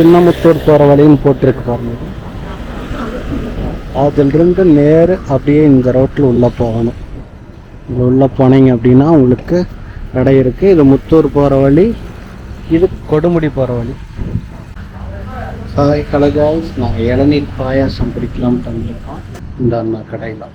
சின்னமுத்தூர் போகிற வழின்னு போட்டிருக்கு பாருங்க. அதிலிருந்து நேர் அப்படியே இந்த ரோட்டில் உள்ளே போகணும். இங்கே உள்ளே போனீங்க அப்படின்னா உங்களுக்கு கடை இருக்குது இது முத்தூர் போகிற வழி இது கொடுமுடி போகிற வழி. ஹாய் ஹலோ காய்ஸ் நாங்கள் இளநீர் பாயாசம் பிடிக்கலாம்னு வந்திருக்கோம். இந்த அண்ணா கடையில்.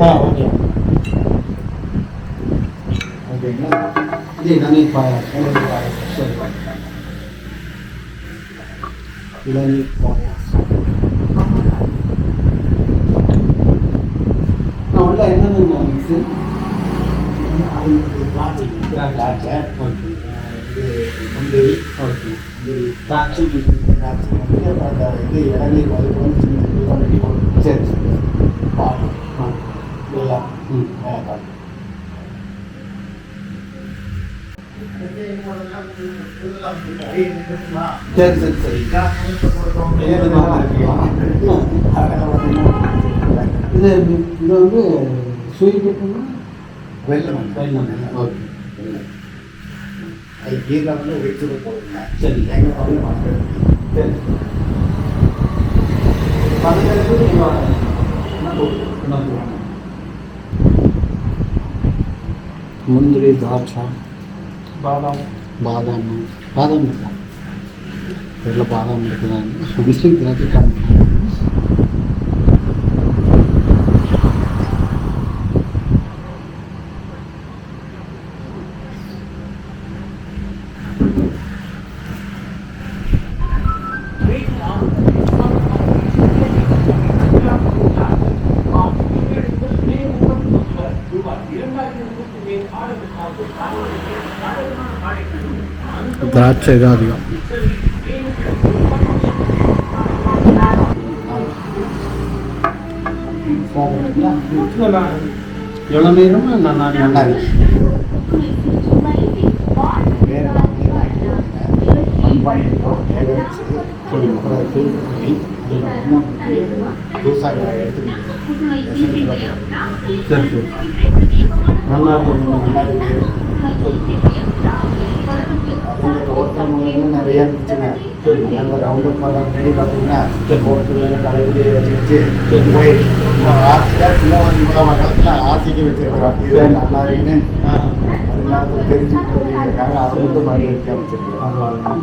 ஆ ஓகே ஓகேங்களா இது இளநீர் பாயாசம் இளநீர் பாயாசம் சரி இளநீர் பாயாசம் நான் உள்ள என்னென்ன மிக்ஸு சரி சரி சரி சரி சரி இது இது வந்து ஸ்வீட் வெள்ளம் வெல்லம் ஓகே அது கீழே வந்து வச்சுட்டு போடுங்க சரி. எங்க சரி பதினெட்டு முந்திரி திராட்சை பாதாம் பாதாம் பாதாம் இருக்கா தெரியல பாதாம் இருக்குதான்னு முந்திரி திராட்சை கம்மி தான் அதிகம். எவ்வளோ நேரம் நல்லா நல்லா இருக்கும் நல்லா நிறைய இருந்துச்சுங்க. அந்த ரவுண்டு பண்ணி பார்த்தீங்கன்னா ஒருத்தர் கலையிலே வச்சு போய் ஆசையாக சின்ன மூலமாக காலத்தில் ஆசைக்கு வச்சிருக்கிறோம். இது நல்லா இருக்குன்னு அதனால தெரிஞ்சுக்கிறதுக்காக அதை மட்டும் மாதிரி வைக்க வச்சிருக்கிறோம்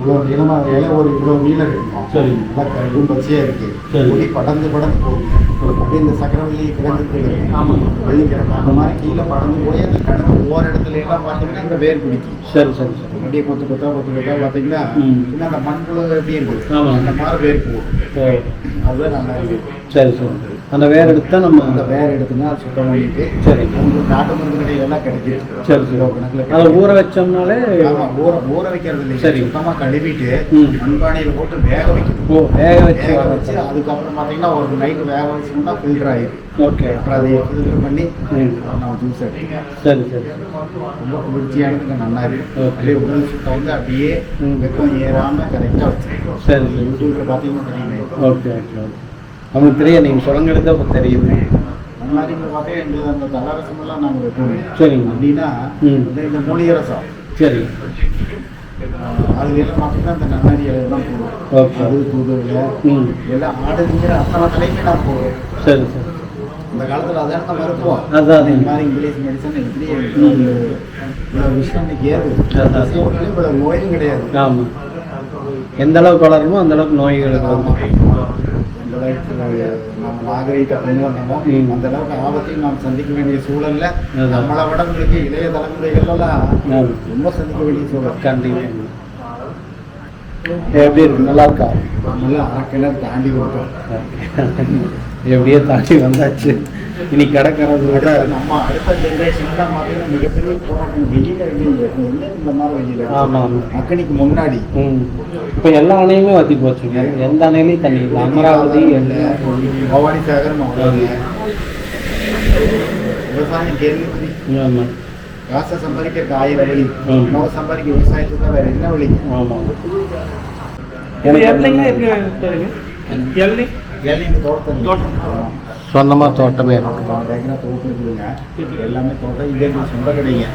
இவ்வளோ நீளமாக வேலை ஒரு இவ்வளோ நீளம் இருக்கும் சரி. நல்லா கருகும் பச்சையாக இருக்கு. சரி. முடி படந்து படந்து போகும் அப்படியே இந்த சக்கரவள்ளி கிழங்கு ஆமாம். வெள்ளிக்கிழங்கு அந்த மாதிரி கீழே படந்து போய் அந்த கிழங்கு ஓர இடத்துல எல்லாம் பார்த்தீங்கன்னா இந்த வேர் பிடிக்கும் சரி சரி சரி. அப்படியே கொத்து கொத்தா கொத்து கொத்தா பார்த்தீங்கன்னா. இன்னும் அந்த மண்புழு எப்படி இருக்குது. அந்த மாதிரி வேர் போகும். அதுதான் நல்லா இருக்கு. சரி சரி. அந்த வேர் எடுத்தா நம்ம அந்த வேர் எடுத்துனா சுத்தம் பண்ணிட்டு சரி. உங்களுக்கு நாட்டு மருந்து எல்லாம் கிடைக்கும் சரி கிலோ சரி கணக்குல அதை. ஊற வச்சோம்னாலே ஊற ஊற வைக்கிறது இல்லை சரி. சுத்தமா கழுவிட்டு. மண்பானையில போட்டு வேக வைக்கணும். ஓ வேக வச்சு வேக வச்சு. அதுக்கப்புறம் பார்த்தீங்கன்னா ஒரு நைட்டு வேக வச்சோம்னா ஃபில்டர் ஆயிடும் ஓகே. அப்புறம் அதை ஃபில்டர் பண்ணி. நம்ம ஜூஸ் எடுத்துக்கலாம். சரி சரி. ரொம்ப குளிர்ச்சியானதுக்கு நல்லா இருக்கு Okay. அப்படியே உடல் சுத்தம் வந்து அப்படியே ம். வெப்பம் ஏறாம கரெக்டாக வச்சிருக்கோம் சரி யூடியூப்ல பார்த்தீங்கன்னா ஓகே ஓகே ஓகே. அவனுக்கு தெரியும் நீங்கள் சொல்லுங்கிறது அப்போ தெரியுது அந்த மாதிரி இங்க பார்த்தீங்கன்னா எங்களுக்கு அந்த தலரசமெல்லாம் நாங்கள் வைப்போம் சரிங்க. அப்படின்னா இந்த- இந்த மூலிகை ரசம் சரி. அது எல்லாம் பார்த்தீங்கன்னா அந்த நன்னாரி இலை தான் போடுவோம் Okay. அது தூதுவளை ம். எல்லாம் ஆடுங்கிற அத்தனை தலையுமே நான் போடுவோம் சரி சரி. இந்த காலத்தில் அதான். நம்ம மருத்துவம் அதான். இந்த மாதிரி இங்கிலீஷ் மெடிசன் எப்படி இவ்வளோ விஷயம் இன்னைக்கு ஏது அதான். இவ்வளோ நோயும் கிடையாது ஆமாம் எந்த அளவுக்கு வளருமோ அந்த அளவுக்கு நோய்கள் வரும். அளவுக்கு நம்ம நாகரீகத்தை கொண்டு வந்தோமோ. அந்த அளவுக்கு ஆபத்தையும் நாம் சந்திக்க வேண்டிய சூழல்ல. நம்மளை விட உங்களுக்கு இளைய தலைமுறைகள் எல்லாம் ஆமாம். ரொம்ப சந்திக்க வேண்டிய சூழல். கண்டிப்பாக எப்படி இருக்கு? நல்லா இருக்கா? நம்மளாம் அரை கிணறு தாண்டி விட்டோம். எப்படியோ தாண்டி வந்தாச்சு. இனி கிடக்கிறது விட நம்ம அடுத்த ஜென்ரேஷன் தான் பார்த்தீங்கன்னா மிகப்பெரிய போராட்டம் என்ன இந்த மாதிரி வெயில ஆமாம் அக்கனிக்கு முன்னாடி. இப்போ எல்லா அணையுமே வத்தி போச்சுங்க. எந்த அணையிலையும் தண்ணி இல்லை. அமராவதி பவானி சாகரம் அவ்வளோங்க விவசாயம் கேள்வி ஆமாம் காசை சம்பாதிக்க காயிற வழி. ம். உணவு சம்பாதிக்க விவசாயத்துக்கு தான் வேற என்ன வழி? ஆமாம் இது எல்லைங்க எப்படி எல்லை இளநீர் தோட்டம். தோட்டம். சொந்தமாக தோட்டமே இருக்கு. பயங்கர தோட்டம் இருக்குதுங்க. எல்லாமே தோட்டம். இதே எங்களுக்கு சொந்த கடைங்க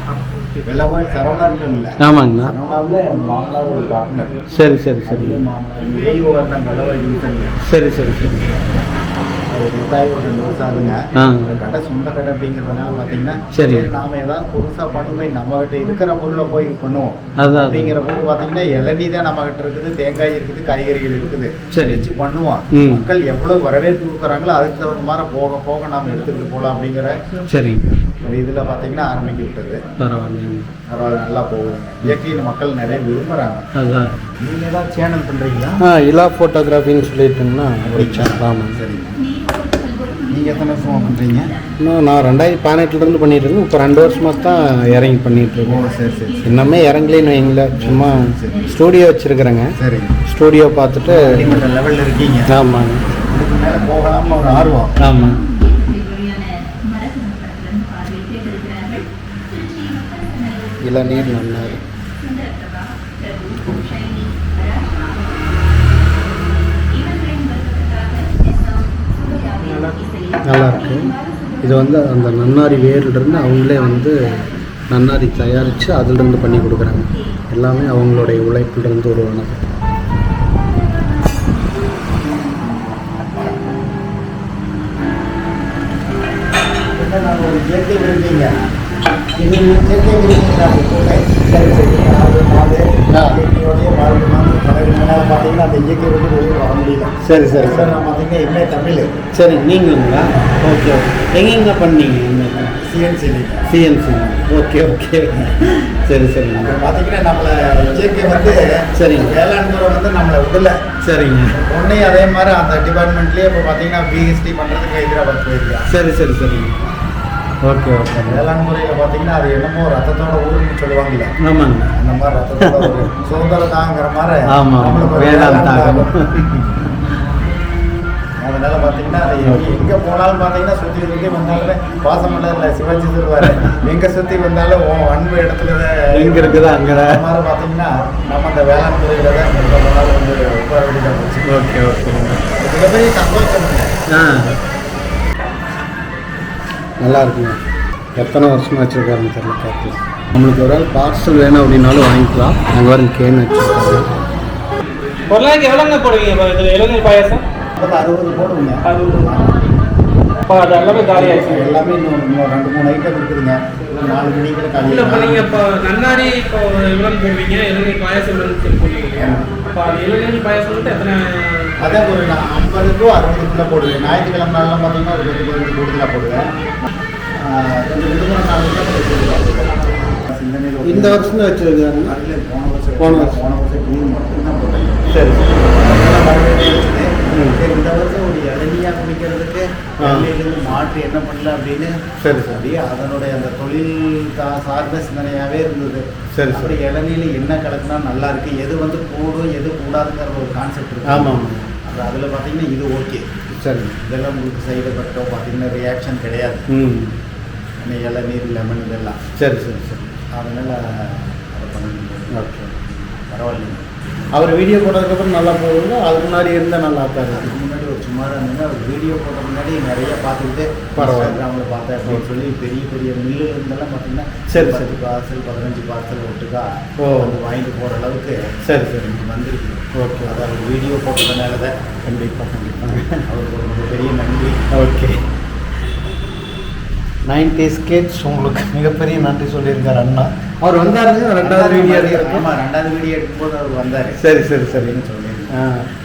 எல்லாமே சரவணார்கள் இல்லை ஆமாங்கண்ணா சரவணாவில் மாமனார் ஒரு பார்ட்னர் சரி சரி சரி. சரி சரி சரி. விவசாயம் ஒரு ரெண்டு வருஷம் ஆகுங்க ஆ. அந்த கடை சொந்த கடை அப்படிங்கிறதுனால பார்த்தீங்கன்னா சரி. நாம ஏதாவது புதுசாக பண்ணுமே நம்ம கிட்ட இருக்கிற பொருளை போய் பண்ணுவோம் அப்படிங்கிற போது பார்த்தீங்கன்னா இளநீ தான் நம்ம கிட்ட இருக்குது தேங்காய் இருக்குது காய்கறிகள் இருக்குது. சரி. வச்சு பண்ணுவோம். மக்கள் எவ்வளவு வரவேற்பு கொடுக்குறாங்களோ அதுக்கு தகுந்த மாதிரி போக போக நாம எடுத்துக்கிட்டு போகலாம் அப்படிங்கிற சரி. இதில் பார்த்தீங்கன்னா ஆரம்பிக்க விட்டது. பரவாயில்லைங்க. பரவாயில்ல நல்லா போகுதுங்க. இயற்கையை மக்கள் நிறைய விரும்புகிறாங்க அதான். நீங்கள் ஏதாவது சேனல் பண்ணுறீங்களா இலா ஃபோட்டோகிராஃபின்னு சொல்லிட்டுங்கன்னா ஆமாம் சரிங்க. நீங்கள் எத்தனை வருஷமாக பண்ணுறீங்க இன்னும் நான் ரெண்டாயிரத்தி பதினெட்டுலேருந்து பண்ணிட்டு இருக்கேன் இப்போ ரெண்டு வருஷமாக தான் இறங்கி இருக்கேன் சரி சரி சரி. இன்னமே இறங்கலேன்னு வைங்களேன். சும்மா ஸ்டூடியோ வச்சுருக்குறேங்க. சரிங்க ஸ்டூடியோ பார்த்துட்டு லெவலில் இருக்கீங்க. ஆமாங்க. இதுக்கு மேலே ஒரு ஆர்வம். ஆமாம் இளநீர் நல்லா நல்லாயிருக்கு இது வந்து அந்த நன்னாரி வேர்லேருந்து அவங்களே வந்து நன்னாரி தயாரித்து அதிலிருந்து பண்ணி கொடுக்குறாங்க. எல்லாமே அவங்களுடைய உழைப்பிலிருந்து உருவானது. என்ன ஒரு இயற்கை விரும்பிங்க இது இயற்கை விரும்பிங்க சரி சரி பார்த்தீங்கன்னா அந்த இயற்கை விட்டு வெளியே வர முடியல சரி. சரி சார் நான் பார்த்தீங்கன்னா எம்ஏ தமிழ் சரி நீங்களுங்களா ஓகே ஓகே எங்கெங்க பண்ணீங்க சிஎன்சி சிஎன்சி ஓகே ஓகே. சரி சரிங்க பார்த்தீங்கன்னா நம்மளை இயற்கை வந்து சரிங்க. வேளாண் துறை வந்து நம்மளை விடல சரிங்க. உடனே அதே மாதிரி அந்த டிபார்ட்மெண்ட்லேயே இப்போ பார்த்தீங்கன்னா பிஹெச்டி பண்ணுறதுக்கு ஹைதராபாத் போயிருக்கேன் சரி சரி சரிங்க. Okay okay. வேளாண் முறையில் பார்த்தீங்கன்னா அது என்னமோ ரத்தத்தோட ஊருன்னு சொல்லுவாங்கல்ல. ஆமாங்க. அந்த மாதிரி ரத்தத்தோட ஒரு தாங்கிற மாதிரி ஆமா, நம்மளுக்கு ஒரு வேளாண் தாகம். அதனால பார்த்தீங்கன்னா அது எங்க- போனாலும் பார்த்தீங்கன்னா சுற்றி சுற்றி வந்தாலுமே பாசமல்ல சிவாஜி சொல்லுவாரு. எங்க சுற்றி வந்தாலும் அன்பு இடத்துல எங்க இருக்குதோ. அந்த மாதிரி பார்த்தீங்கன்னா நம்ம அந்த வேளாண் துறையில தான் எங்க போனாலும் வந்து உட்கார வேண்டியதாக போச்சு. Okay okay. மிகப்பெரிய சந்தோஷம் ஆ. நல்லா இருக்குங்க. எத்தனை வருஷமா வச்சுருக்காருன்னு தெரியல பார்க்கலாம் நம்மளுக்கு ஒரு ஆள் பார்சல் வேணும் அப்படின்னாலும் வாங்கிக்கலாம். அங்கே வரும் கேன் வச்சுருக்காங்க. ஒரு நாளைக்கு எவ்வளோங்க போடுவீங்க இதில்? இளநீர் பாயாசம்? அறுபது போடுங்க அறுபது. இப்போ அது எல்லாமே காலி ஆயிடுச்சு. எல்லாமே இன்னும் ரெண்டு மூணு ஐட்டம் இருக்குதுங்க. நாலு மணிக்கு காலி இல்லை இப்போ நீங்கள் இப்போ நன்னாரி இப்போ இவ்வளோன்னு போடுவீங்க இளநீர் பாயாசம் சொல்லி போடுவீங்க. இப்போ அது இளநீர் பாயாசம் வந்து எத்தனை அதான் ஒரு நான் ஐம்பது டு அறுபதுக்குள்ளே போடுவேன். ஞாயிற்றுக்கிழமை நாள்லாம் பார்த்தீங்கன்னா ஒரு கொஞ்சம் கொஞ்சம் கூடுதலாக போடுவேன். கொஞ்சம் விடுமுறை ஒரு- இந்த வருஷம் தான் வச்சுருக்காங்க போன வருஷம் போன வருஷம். போன வருஷம் போட்டேன். சரி சரி, இந்த வருஷம் ஒரு இளநியா குடிக்கிறதுக்கு. இளநீர்ல மாற்று என்ன பண்ணலாம் அப்படின்னு சரி சரி. அதனுடைய அந்த தொழில் சார்ந்த சிந்தனையாகவே இருந்தது. சரி, அப்படி இளநீல என்ன கலக்குனா நல்லா இருக்கு எது வந்து கூடும் எது கூடாதுங்கிற ஒரு கான்செப்ட் இருக்கு. ஆமாம் அது அதில் பார்த்தீங்கன்னா இது ஓகே சரி. இதெல்லாம் உங்களுக்கு சைடு எஃபெக்டோ பார்த்தீங்கன்னா ரியாக்ஷன் கிடையாது. ம். இந்த இளநீர் லெமன் இதெல்லாம். சரி சரி சரி. அதனால அதை பண்ண ஓகே. பரவாயில்லைங்க. அவர் வீடியோ போட்டதுக்கப்புறம் நல்லா போகுதுங்களா அதுக்கு முன்னாடி இருந்தால் நல்லா இருக்காது அதுக்கு முன்னாடி ஒரு சுமார் இருந்தது அவர் வீடியோ போட்ட முன்னாடி நிறைய பார்த்துக்கிட்டு பரவாயில்ல. இன்ஸ்டாகிராமில் பார்த்தேன் அப்படின்னு சொல்லி பெரிய பெரிய மில்லு இருந்தெல்லாம் பார்த்தீங்கன்னா சரி, சரி. பார்சல் பதினஞ்சு பார்சல் ஒட்டுக்கா ஓ. வந்து வாங்கிட்டு போகிற அளவுக்கு சரி சரி. இன்னைக்கு வந்திருக்கு. ஓகே. அது அவர் வீடியோ போட்டதுனால தான் கண்டிப்பாக கண்டிப்பாக அவருக்கு ஒரு மிகப்பெரிய நன்றி. ஓகே. நைன்டி ஸ்கேட்ஸ் உங்களுக்கு மிகப்பெரிய நன்றி சொல்லியிருக்கார் அண்ணா. அவர் வந்தாருங்க ரெண்டாவது வீடியோ எடுக்கிறதுக்கு ஆமாம் ரெண்டாவது வீடியோ எடுக்கும்போது அவர் வந்தார். சரி சரி சரி.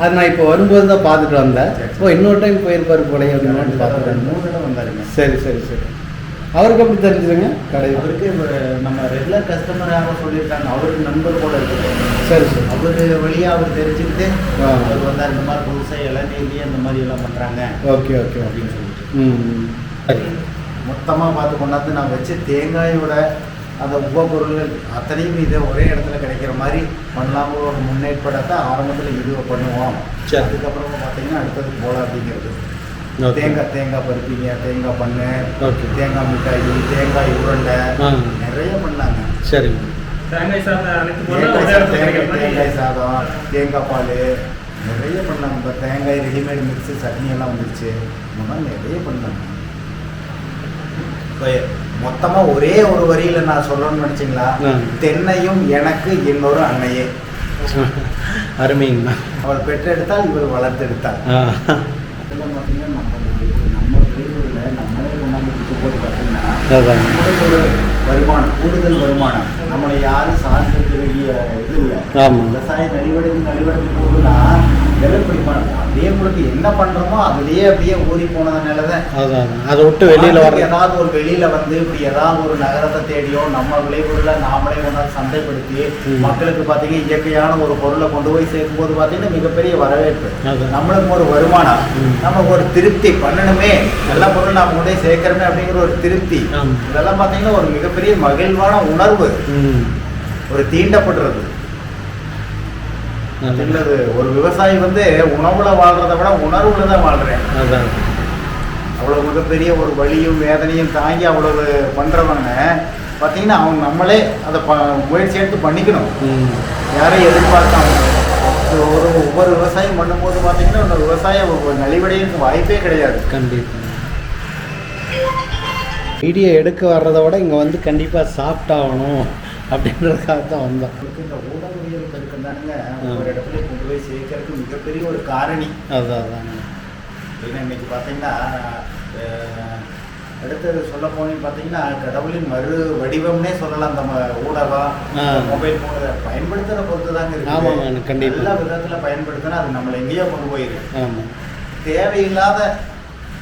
அது நான் இப்போ வரும்போது தான் பார்த்துட்டு வந்தேன். ஓ இன்னொரு டைம் போயிருப்பாரு போலே அப்படின்னு பார்த்துட்டு. மூணு தடவை வந்தாருங்க. சரி சரி சரி. அவருக்கு எப்படி தெரிஞ்சுதுங்க? கடை அவருக்கு நம்ம ரெகுலர் கஸ்டமர் யாரோ சொல்லியிருக்காங்க. அவருக்கு நண்பர் போல இருக்குது சரி சரி. அவர் வழியாக அவர் தெரிஞ்சுக்கிட்டு. அவர் வந்தார் இந்த மாதிரி புதுசாக இளநீர்லேயே இந்த மாதிரி எல்லாம் பண்ணுறாங்க ஓகே ஓகே அப்படின்னு சொல்லிட்டு. மொத்தமாக பார்த்து கொண்டாந்து நான் வச்ச தேங்காயோட அந்த உபப்பொருள்கள் அத்தனையும் இதை ஒரே இடத்துல கிடைக்கிற மாதிரி பண்ணலாமோ ஒரு முன்னேற்படத்தை ஆரம்பத்தில் இதுவை பண்ணுவோம் சரி. அதுக்கப்புறமா பார்த்தீங்கன்னா அடுத்தது போல அப்படிங்கிறது. தேங்காய் தேங்காய் பருப்பிங்க தேங்காய் பண்ணு. தேங்காய் மிட்டாய் தேங்காய் உருண்டை. நிறைய பண்ணாங்க சரிங்க தேங்காய் சாதம் தேங்காய் பால் நிறைய பண்ணலாம் இப்போ தேங்காய் ரெடிமேட் மிக்ஸு சட்னி எல்லாம் வந்துருச்சு இந்த மாதிரி நிறைய பண்ணலாம் இப்போ மொத்தமாக ஒரே ஒரு வரியில் நான் சொல்லணும்னு நினச்சிங்களா. தென்னையும் எனக்கு இன்னொரு அன்னையே. அருமைங்கண்ணா அவள் பெற்றெடுத்தால் இவள் வளர்த்தெடுத்தாள் வருமானம் கூடுதல் வருமானம். நம்மளை யாரும் வேண்டிய இது இல்லை. விவசாயம் நலிவடைந்து நலிவடைந்து போகுதுன்னா வெறும் பிடிப்பான அப்படியே உங்களுக்கு என்ன பண்றோமோ அதுலயே அப்படியே ஊறி போனதுனால தான். அதை விட்டு வெளியில் வர ஏதாவது ஒரு வெளியில வந்து இப்படி ஏதாவது ஒரு நகரத்தை தேடியோ நம்ம விளைபொருளை நாமளே கொண்டாந்து சந்தைப்படுத்தி. மக்களுக்கு பார்த்தீங்கன்னா இயற்கையான ஒரு பொருளை கொண்டு போய் சேர்க்கும் போது பார்த்தீங்கன்னா மிகப்பெரிய வரவேற்பு. நம்மளுக்கு ஒரு வருமானம் ம். நமக்கு ஒரு திருப்தி பண்ணணுமே நல்ல பொருள் நாம கொண்டு சேர்க்கிறோமே அப்படிங்கிற ஒரு திருப்தி. இதெல்லாம் பார்த்தீங்கன்னா ஒரு மிகப்பெரிய மகிழ்வான உணர்வு ஒரு தீண்டப்படுறது இல்லது ஒரு விவசாயி வந்து உணவுல வாழ்றதை விட உணர்வுல தான் வாழ்றேன். அவ்வளவு மிகப்பெரிய ஒரு வலியும் வேதனையும் தாங்கி அவ்வளவு பண்றவங்க பார்த்தீங்கன்னா அவங்க நம்மளே அதை ப முயற்சி எடுத்து பண்ணிக்கணும். யாரையும் எதிர்பார்க்காம. ஒரு ஒவ்வொரு விவசாயம் பண்ணும்போது பார்த்தீங்கன்னா அந்த விவசாயம் நலிவடையிறதுக்கு வாய்ப்பே கிடையாது. கண்டிப்பாக வீடியோ எடுக்க வர்றதை விட இங்கே வந்து கண்டிப்பாக சாப்பிட்டாகணும். அப்படின்றதுக்காக தான் வந்தோம் இந்த ஊடகவியல் பெருக்கம் தானுங்க. ஒரு இடத்துல கொண்டு போய் சேர்க்கறதுக்கு மிகப்பெரிய ஒரு காரணி. அதான் அதான் ஏன்னா இன்னைக்கு பார்த்தீங்கன்னா அடுத்தது சொல்ல போனீங்க பார்த்தீங்கன்னா கடவுளின் மறு வடிவம்னே சொல்லலாம். நம்ம ஊடகம். மொபைல் ஃபோன் பயன்படுத்துகிற பொறுத்து தாங்க கண்டிப்பா. எல்லா விதத்தில் பயன்படுத்தினா அது நம்மளை எங்கேயோ கொண்டு போயிருக்கு தேவையில்லாத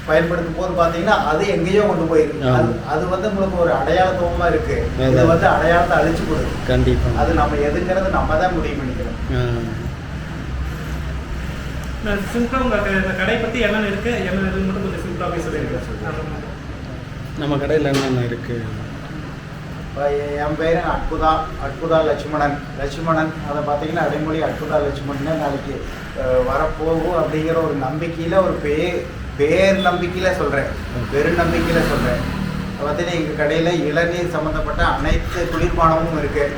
பயன்படுத்தும் போது பார்த்தீங்கன்னா அது எங்கேயோ கொண்டு போயிருக்கு. அது அது வந்து உங்களுக்கு ஒரு அடையாளத்துவமா இருக்கு. இது. வந்து அடையாளத்தை அழிச்சு கொடுது கண்டிப்பாக அது நம்ம எதுங்கிறது நம்ம தான் முடிவு பண்ணிக்கிறோம். சிம்பிளா உங்க க- இந்த கடை பத்தி என்னென்ன இருக்கு? என்னென்ன இது மட்டும் கொஞ்சம் சிம்பிளாவே சொல்லிடுங்க. நம்ம கடையில் என்னென்ன இருக்குது என் பேர் அற்புதா அற்புதா லட்சுமணன். லட்சுமணன் அதை பார்த்தீங்கன்னா அடைமொழி அற்புதா லட்சுமணன் நாளைக்கு வரப்போகும் அப்படிங்கிற ஒரு நம்பிக்கையில் ஒரு பேர் பேர் நம்பிக்கையில் சொல்கிறேன் பெரு நம்பிக்கையில் சொல்கிறேன் பார்த்தீங்கன்னா எங்கள் கடையில் இளநீர் சம்மந்தப்பட்ட அனைத்து குளிர்பானமும் இருக்குது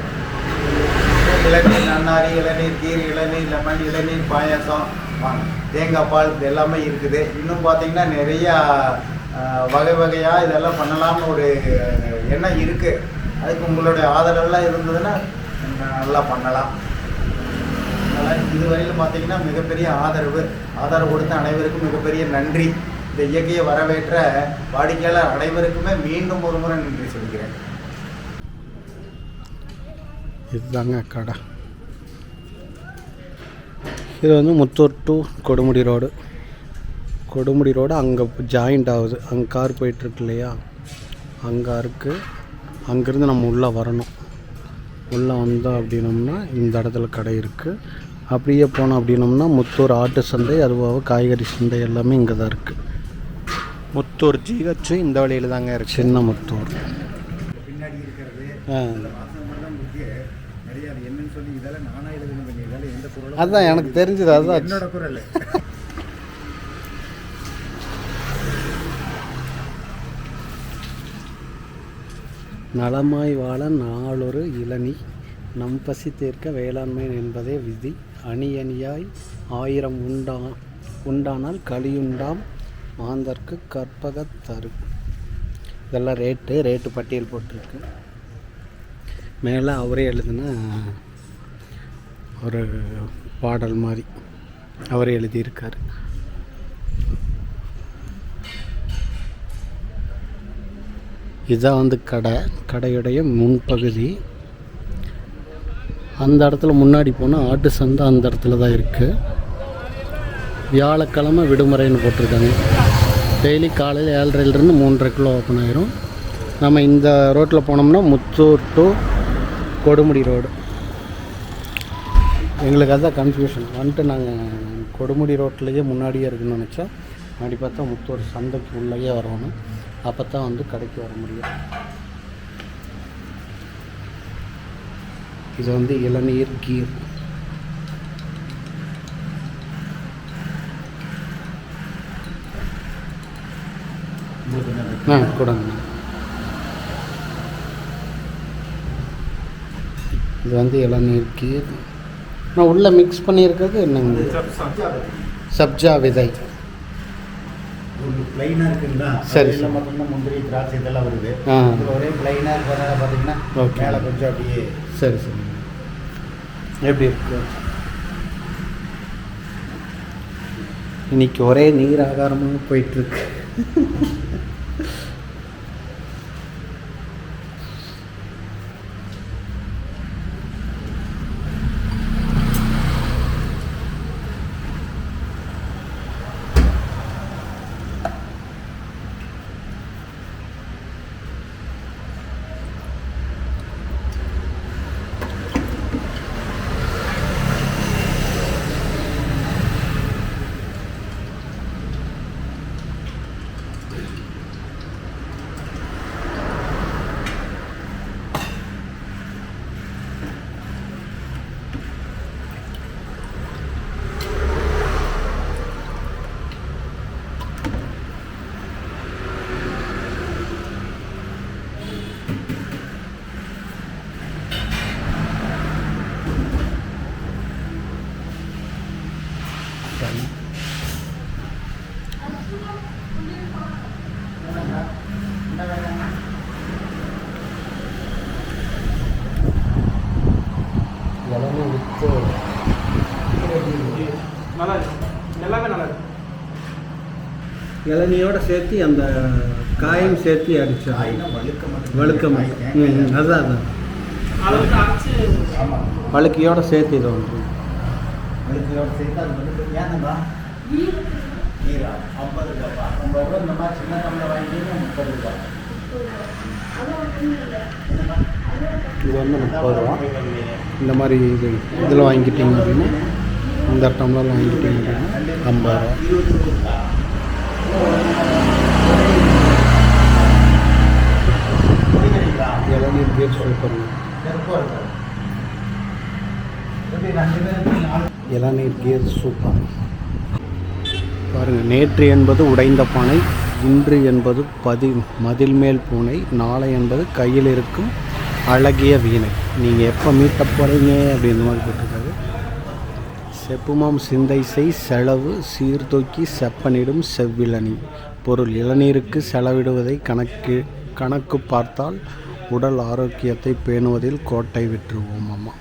இளநீர் நன்னாரி இளநீர் கீர் இளநீர் லெமன் இளநீர் பாயாசம் தேங்காய் பால் இது எல்லாமே இருக்குது. இன்னும் பார்த்தீங்கன்னா நிறையா வகை வகையாக இதெல்லாம் பண்ணலாம்னு ஒரு எண்ணம் இருக்குது அதுக்கு உங்களுடைய ஆதரவெல்லாம் இருந்ததுன்னா நல்லா பண்ணலாம். அதனால் இதுவரையிலும் பார்த்தீங்கன்னா மிகப்பெரிய ஆதரவு ஆதரவு கொடுத்த அனைவருக்கும் மிகப்பெரிய நன்றி. இந்த இயற்கையை வரவேற்ற வாடிக்கையாளர் அனைவருக்குமே மீண்டும் ஒரு முறை நன்றி சொல்கிறேன். இதுதாங்க கடை. இது வந்து Muthur to Kodumudi road. Kodumudi road அங்கே ஜாயிண்ட் ஆகுது. அங்கே கார் போயிட்டுருக்கு இல்லையா? அங்கே இருக்குது அங்கேருந்து நம்ம உள்ளே வரணும். உள்ளே வந்தோம் அப்படின்னோம்னா இந்த இடத்துல கடை இருக்குது அப்படியே போனோம் அப்படின்னோம்னா முத்தூர் ஆட்டு சந்தை அதுபோக காய்கறி சந்தை எல்லாமே இங்கே தான் இருக்குது முத்தூர் ஜிஹெச்சு இந்த வழியில் தாங்க இருக்கு. சின்ன முத்தூர். பின்னாடி இருக்கிறது. ஆ. வாசகமெல்லாம் இருக்கு. நிறைய அது என்னன்னு சொல்லி இதெல்லாம் நானா எழுதுனது இதெல்லாம் எந்த குரலும் அதான் எனக்கு தெரிஞ்சது என்னோட குரல் நலமாய் வாழ நாளொரு இளநி. நம் பசி தீர்க்க வேளாண்மை என்பதே விதி. அணி அணியாய் ஆயிரம் உண்டா உண்டானால் களியுண்டாம் மாந்தர்க்கு கற்பகத்தரு இதெல்லாம் ரேட்டு ரேட்டு பட்டியல் போட்டிருக்கு. மேலே அவரே எழுதின ஒரு பாடல் மாதிரி அவரே எழுதியிருக்காரு. இதுதான் வந்து கடை கடையுடைய முன்பகுதி. அந்த இடத்துல முன்னாடி போனால் ஆட்டு சந்தை அந்த இடத்துல தான் இருக்குது வியாழக்கிழமை விடுமுறைன்னு போட்டிருக்காங்க. டெய்லி காலையில் ஏழரைலேருந்து மூன்றரைக்குள்ளே ஓப்பன் ஆயிரும். நம்ம இந்த ரோட்டில் போனோம்னா முத்தூர் டு கொடுமுடி ரோடு எங்களுக்கு அதுதான் கன்ஃபியூஷன் வந்துட்டு நாங்கள் கொடுமுடி ரோட்லேயே முன்னாடியே இருக்குன்னு நினச்சா முன்னாடி பார்த்தா முத்தூர் சந்தைக்கு உள்ளேயே வரணும். அப்போ தான் வந்து கடைக்கு வர முடியும். இது வந்து இளநீர் கீர் ஆ கொடுங்க. இது வந்து இளநீர் கீர் நான் உள்ளே மிக்ஸ் பண்ணியிருக்கிறது என்னங்க சப்ஜா விதை. பிளைனாக இருக்குங்களா? சரி. மட்டும்தான் முந்திரி திராட்சை இதெல்லாம் வருது. ஒரே பிளைனாக இருக்கிறதால பார்த்தீங்கன்னா. மேலே கொஞ்சம் அப்படியே சரி சரி. எப்படி இருக்கு? இன்னைக்கு ஒரே நீர் ஆகாரமாக போயிட்டுருக்கு எல்லாமே வித்து நல்லா இருக்கு எல்லாமே நல்லா இருக்கு இளநியோட சேர்த்து அந்த காயும் சேர்த்து அடிச்சா காய்னா வழுக்க மட்டும் அதுதான் அதான் வழுக்கையோட சேர்த்து இது ஒன்று. வழுக்கையோட சேர்த்து அது வந்து ஏன்னப்பா நீரா. ஐம்பது ரூபாப்பா ஐம்பது ரூபா இந்த மாதிரி சின்ன டம்ளர் வாங்கிட்டீங்கன்னா முப்பது ரூபா. இது வந்து முப்பது ரூபா. இந்த மாதிரி இது இதில் வாங்கிட்டீங்க அப்படின்னா இந்த டம்ளர் வாங்கிட்டீங்க அப்படின்னா ஐம்பது ரூபா. இளநீர் கேட் சூப்பருங்க இளநீர் கீர் சூப்பர் பாருங்கள் நேற்று என்பது உடைந்த பானை இன்று என்பது பதி மதில் மேல் பூனை நாளை என்பது கையில் இருக்கும் அழகிய வீணை. நீங்கள் எப்போ மீட்ட போகிறீங்க அப்படின்ற மாதிரி போட்டிருக்காரு. செப்புமாம் சிந்தை செய் செலவு சீர்தூக்கி செப்பனிடும் செவ்விளனி பொருள் இளநீருக்கு செலவிடுவதை கணக்கு கணக்கு பார்த்தால் உடல் ஆரோக்கியத்தை பேணுவதில் கோட்டை விட்டுருவோம் அம்மா.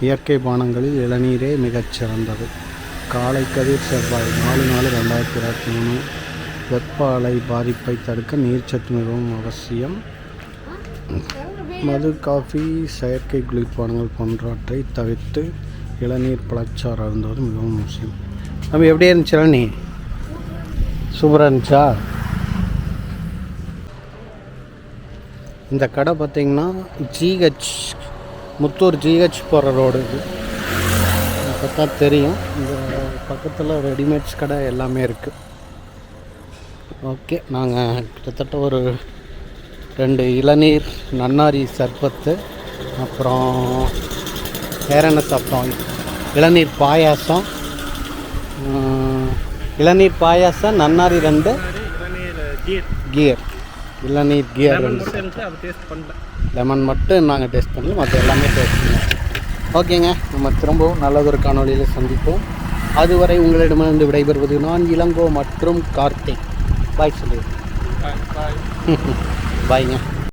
இயற்கை பானங்களில் இளநீரே மிகச் சிறந்தது. காலை கதிர் செவ்வாய் நாலு நாலு ரெண்டாயிரத்தி இருபத்தி மூணு. வெப்ப அலை பாதிப்பை தடுக்க நீர்ச்சத்து மிகவும் அவசியம். மது காஃபி செயற்கை குளிர்பானங்கள் போன்றவற்றை தவிர்த்து இளநீர் பழச்சாறு அருந்துவது மிகவும் அவசியம் நம்ம எப்படி இருந்துச்சு இளநீ சூப்பராக இருந்துச்சா? இந்த கடை பார்த்திங்கன்னா ஜிஹெச் முத்தூர் ஜிஹெச் போகிற ரோடு இது. பார்த்தா தெரியும். இந்த பக்கத்தில் ரெடிமேட்ஸ் கடை எல்லாமே இருக்குது ஓகே நாங்கள் கிட்டத்தட்ட ஒரு ரெண்டு இளநீர் நன்னாரி சர்பத்து அப்புறம் வேற என்ன சாப்பிட்டோம். இளநீர் பாயாசம். இளநீர் பாயாசம் நன்னாரி ரெண்டு. கியர் இளநீர் கியர் ரெண்டு. லெமன் மட்டும் நாங்கள் டேஸ்ட் பண்ணல மற்ற எல்லாமே டேஸ்ட் பண்ணோம். ஓகேங்க நம்ம திரும்பவும் நல்லதொரு காணொளியில் சந்திப்போம். அதுவரை உங்களிடமிருந்து விடைபெறுவது நான் இளங்கோ மற்றும் கார்த்திக். பாய் சொல்லி பாய் பாய் பாய்ங்க